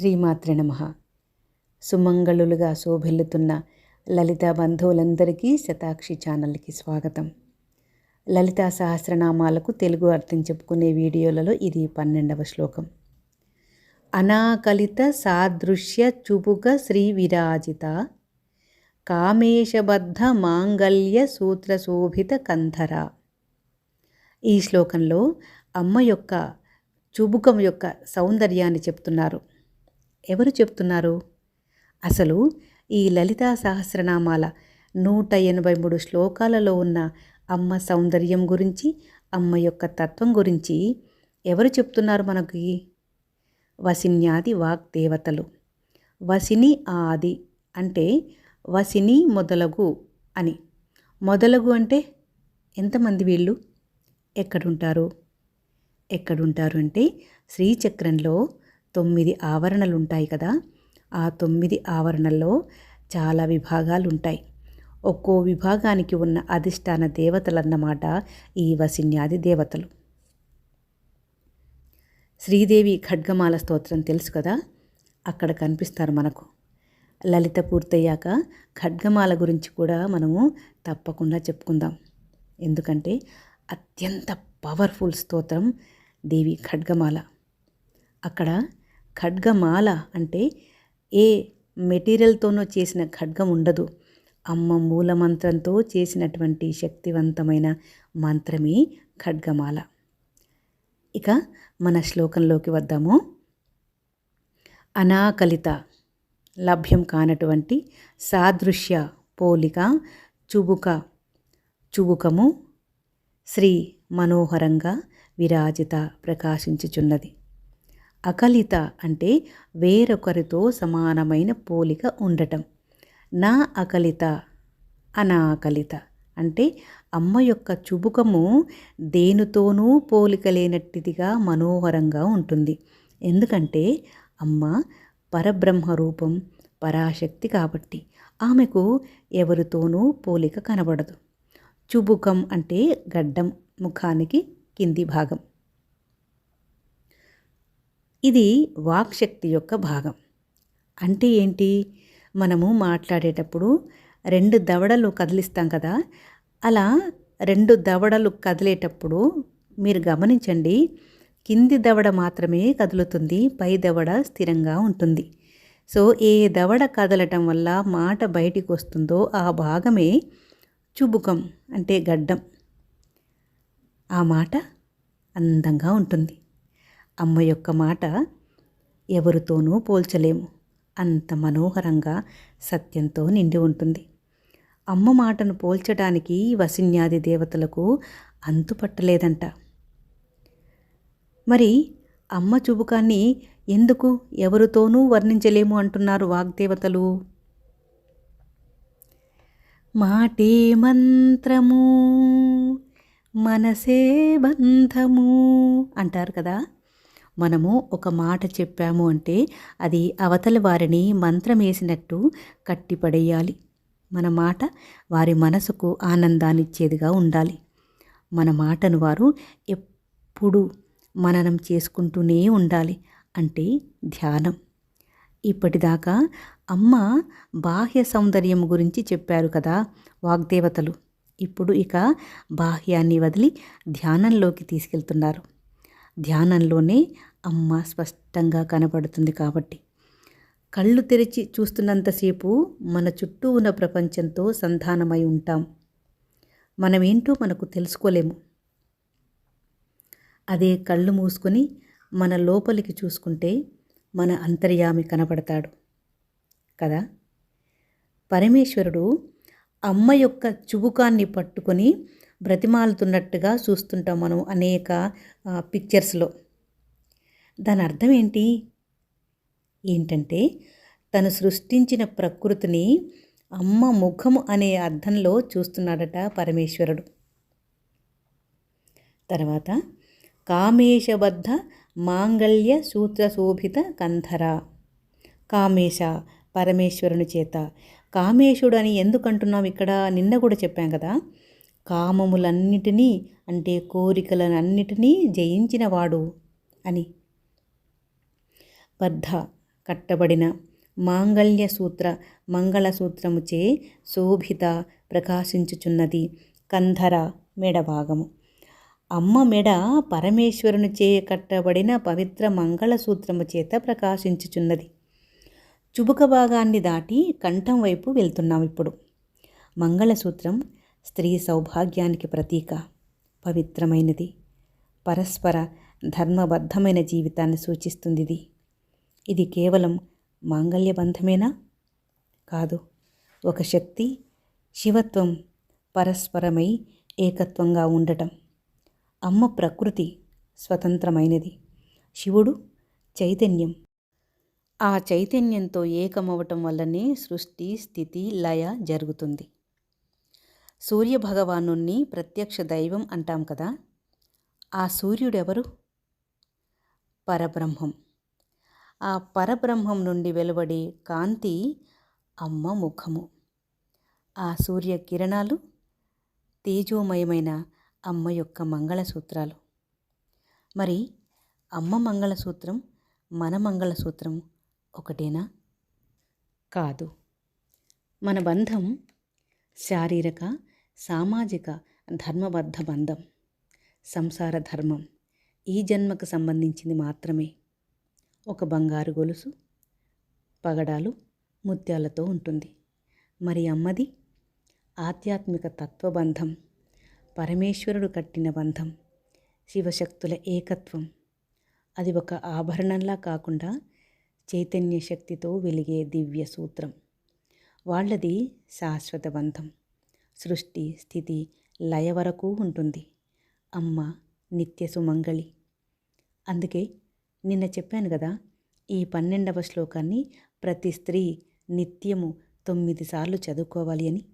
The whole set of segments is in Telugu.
శ్రీమాత్రి నమ. సుమంగళులుగా శోభిల్లుతున్న లలిత బంధువులందరికీ శతాక్షి ఛానల్కి స్వాగతం. లలితా సహస్రనామాలకు తెలుగు అర్థం చెప్పుకునే వీడియోలలో ఇది పన్నెండవ శ్లోకం. అనాకలిత సాదృశ్య చుబుక శ్రీ విరాజిత కామేశబద్ధ మాంగల్య సూత్ర శోభిత కంధర. ఈ శ్లోకంలో అమ్మ యొక్క చుబుకం యొక్క సౌందర్యాన్ని చెప్తున్నారు. ఎవరు చెప్తున్నారు? అసలు ఈ లలితా సహస్రనామాల నూట ఎనభై మూడు శ్లోకాలలో ఉన్న అమ్మ సౌందర్యం గురించి అమ్మ యొక్క తత్వం గురించి ఎవరు చెప్తున్నారు మనకి? వసిన్యాది వాగ్దేవతలు. వసిని ఆది అంటే వసిని మొదలగు అని. మొదలగు అంటే ఎంతమంది వీళ్ళు? ఎక్కడుంటారు? ఎక్కడుంటారు అంటే శ్రీచక్రంలో తొమ్మిది ఆవరణలు ఉంటాయి కదా ఆ తొమ్మిది ఆవరణల్లో చాలా విభాగాలు ఉంటాయి ఒక్కో విభాగానికి ఉన్న అధిష్టాన దేవతలన్నమాట ఈ వసిన్యాది దేవతలు. శ్రీదేవి ఖడ్గమాల స్తోత్రం తెలుసు కదా అక్కడ కనిపిస్తారు మనకు. లలిత పూర్తయ్యాక ఖడ్గమాల గురించి కూడా మనము తప్పకుండా చెప్పుకుందాం. ఎందుకంటే అత్యంత పవర్ఫుల్ స్తోత్రం దేవి ఖడ్గమాల. అక్కడ ఖడ్గమాల అంటే ఏ మెటీరియల్తోనో చేసిన ఖడ్గం ఉండదు. అమ్మ మూల మంత్రంతో చేసినటువంటి శక్తివంతమైన మంత్రమే ఖడ్గమాల. ఇక మన శ్లోకంలోకి వద్దాము. అనాకలిత లభ్యం కానటువంటి సాదృశ్య పోలిక చుబుక చుబుకము శ్రీ మనోహరంగా విరాజిత ప్రకాశించుచున్నది. అకలిత అంటే వేరొకరితో సమానమైన పోలిక ఉండటం. నా అకలిత అనాకలిత అంటే అమ్మ యొక్క చుబుకము దేనితోనూ పోలిక లేనట్టిదిగా మనోహరంగా ఉంటుంది. ఎందుకంటే అమ్మ పరబ్రహ్మ రూపం పరాశక్తి కాబట్టి ఆమెకు ఎవరితోనూ పోలిక కనబడదు. చుబుకం అంటే గడ్డం ముఖానికి కింది భాగం. ఇది వాక్శక్తి యొక్క భాగం. అంటే ఏంటి? మనము మాట్లాడేటప్పుడు రెండు దవడలు కదిలిస్తాం కదా అలా రెండు దవడలు కదిలేటప్పుడు మీరు గమనించండి కింది దవడ మాత్రమే కదులుతుంది పై దవడ స్థిరంగా ఉంటుంది. సో ఏ దవడ కదలటం వల్ల మాట బయటికి వస్తుందో ఆ భాగమే చుబుకం అంటే గడ్డం. ఆ మాట అందంగా ఉంటుంది. అమ్మ యొక్క మాట ఎవరితోనూ పోల్చలేము. అంత మనోహరంగా సత్యంతో నిండి ఉంటుంది. అమ్మ మాటను పోల్చడానికి వసిన్యాది దేవతలకు అంతుపట్టలేదంట మరి అమ్మ చూపుకాన్ని ఎందుకు ఎవరితోనూ వర్ణించలేము అంటున్నారు వాగ్దేవతలు? మాటే మంత్రము మనసే బంధము అంటారు కదా? మనము ఒక మాట చెప్పాము అంటే అది అవతలి వారిని మంత్రం వేసినట్టు కట్టిపడేయాలి మన మాట వారి మనసుకు ఆనందాన్ని ఇచ్చేదిగా ఉండాలి. మన మాటను వారు ఎప్పుడు మననం చేసుకుంటూనే ఉండాలి అంటే ధ్యానం. ఇప్పటిదాకా అమ్మ బాహ్య సౌందర్యం గురించి చెప్పారు కదా వాగ్దేవతలు. ఇప్పుడు ఇక బాహ్యాన్ని వదిలి ధ్యానంలోకి తీసుకెళ్తున్నారు. ధ్యానంలోనే అమ్మ స్పష్టంగా కనపడుతుంది కాబట్టి. కళ్ళు తెరిచి చూస్తున్నంతసేపు మన చుట్టూ ఉన్న ప్రపంచంతో సంధానమై ఉంటాం. మనమేంటో మనకు తెలుసుకోలేము. అదే కళ్ళు మూసుకొని మన లోపలికి చూసుకుంటే మన అంతర్యామి కనపడతాడు. కదా? పరమేశ్వరుడు అమ్మ యొక్క చుబుకాన్ని పట్టుకొని బ్రతిమాలుతున్నట్టుగా చూస్తుంటాం మనం అనేక పిక్చర్స్లో దాని అర్థం ఏంటి? ఏంటంటే తను సృష్టించిన ప్రకృతిని అమ్మ ముఖము అనే అర్థంలో చూస్తున్నాడట పరమేశ్వరుడు. తర్వాత కామేశబద్ధ మాంగళ్య సూత్ర శోభిత కంధర. కామేశ పరమేశ్వరుని చేత. కామేశుడు అని ఎందుకంటున్నాం ఇక్కడ? నిన్న కూడా చెప్పాం కదా. కామములన్నిటినీ అంటే కోరికలనన్నిటినీ జయించినవాడు అని. బద్ధ కట్టబడిన మాంగళ్య సూత్ర మంగళసూత్రముచే శోభిత ప్రకాశించుచున్నది కంధర మెడభాగము అమ్మ మెడ పరమేశ్వరునిచే కట్టబడిన పవిత్ర మంగళసూత్రము చేత ప్రకాశించుచున్నది. చుబుక భాగాన్ని దాటి కంఠం వైపు వెళ్తున్నాం ఇప్పుడు. మంగళసూత్రం స్త్రీ సౌభాగ్యానికి ప్రతీక పవిత్రమైనది. పరస్పర ధర్మబద్ధమైన జీవితాన్ని సూచిస్తుంది ఇది ఇది కేవలం మాంగళ్య బంధమేనా? కాదు. ఒక శక్తి శివత్వం పరస్పరమై ఏకత్వంగా ఉండటం. అమ్మ ప్రకృతి స్వతంత్రమైనది. శివుడు చైతన్యం. ఆ చైతన్యంతో ఏకమవటం వల్లనే సృష్టి స్థితి లయ జరుగుతుంది. సూర్యభగవాను ప్రత్యక్ష దైవం అంటాం కదా. ఆ సూర్యుడెవరు? పరబ్రహ్మం. ఆ పరబ్రహ్మం నుండి వెలువడే కాంతి అమ్మ ముఖము. ఆ సూర్య కిరణాలు తేజోమయమైన అమ్మ యొక్క మంగళసూత్రాలు. మరి అమ్మ మంగళసూత్రం మన మంగళసూత్రం ఒకటేనా? కాదు. మన బంధం శారీరక సామాజిక ధర్మబద్ధ బంధం. సంసార ధర్మం ఈ జన్మకు సంబంధించింది మాత్రమే. ఒక బంగారు గొలుసు పగడాలు ముత్యాలతో ఉంటుంది. మరి అమ్మది? ఆధ్యాత్మిక తత్వబంధం పరమేశ్వరుడు కట్టిన బంధం శివశక్తుల ఏకత్వం. అది ఒక ఆభరణంలా కాకుండా చైతన్య శక్తితో వెలిగే దివ్య సూత్రం వాళ్ళది శాశ్వత బంధం. సృష్టి స్థితి లయ వరకు ఉంటుంది. అమ్మ నిత్య సుమంగళి. అందుకే నిన్న చెప్పాను కదా ఈ పన్నెండవ శ్లోకాన్ని ప్రతి స్త్రీ నిత్యము తొమ్మిది సార్లు చదువుకోవాలి అని.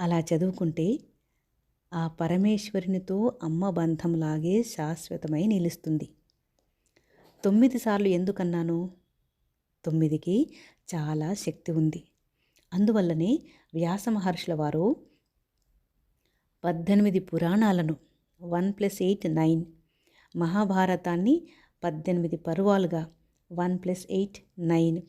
అలా చదువుకుంటే ఆ పరమేశ్వరునితో అమ్మ బంధంలాగే శాశ్వతమై నిలుస్తుంది. తొమ్మిది సార్లు ఎందుకన్నాను? తొమ్మిదికి చాలా శక్తి ఉంది. అందువల్లనే వ్యాస మహర్షుల వారు పద్దెనిమిది పురాణాలను వన్ ప్లస్ ఎయిట్ నైన్ మహాభారతాన్ని పద్దెనిమిది పరువాలుగా వన్ ప్లస్ ఎయిట్ నైన్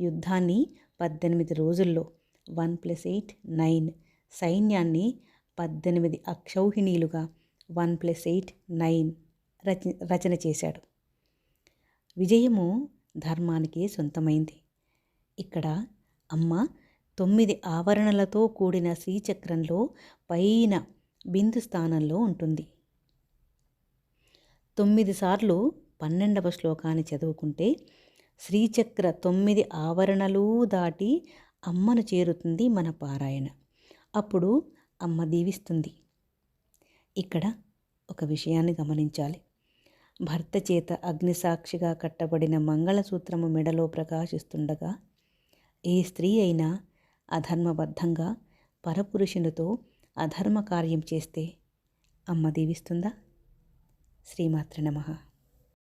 యుద్ధాన్ని పద్దెనిమిది రోజుల్లో వన్ ప్లస్ ఎయిట్ నైన్ సైన్యాన్ని పద్దెనిమిది అక్షౌహిణీలుగా వన్ ప్లస్ ఎయిట్ నైన్ రచ రచన చేశాడు. విజయము ధర్మానికి సొంతమైంది. ఇక్కడ అమ్మ తొమ్మిది ఆవరణలతో కూడిన శ్రీచక్రంలో పైన బిందు స్థానంలో ఉంటుంది. తొమ్మిది సార్లు పన్నెండవ శ్లోకాన్ని చదువుకుంటే శ్రీచక్ర తొమ్మిది ఆవరణలు దాటి అమ్మను చేరుతుంది మన పారాయణ. అప్పుడు అమ్మ దీవిస్తుంది. ఇక్కడ ఒక విషయాన్ని గమనించాలి. భర్త చేత అగ్నిసాక్షిగా కట్టబడిన మంగళసూత్రము మెడలో ప్రకాశిస్తుండగా ఏ స్త్రీ అయినా అధర్మబద్ధంగా పరపురుషునితో అధర్మ కార్యం చేస్తే అమ్మ దీవిస్తుందా? శ్రీమాత్ర నమ.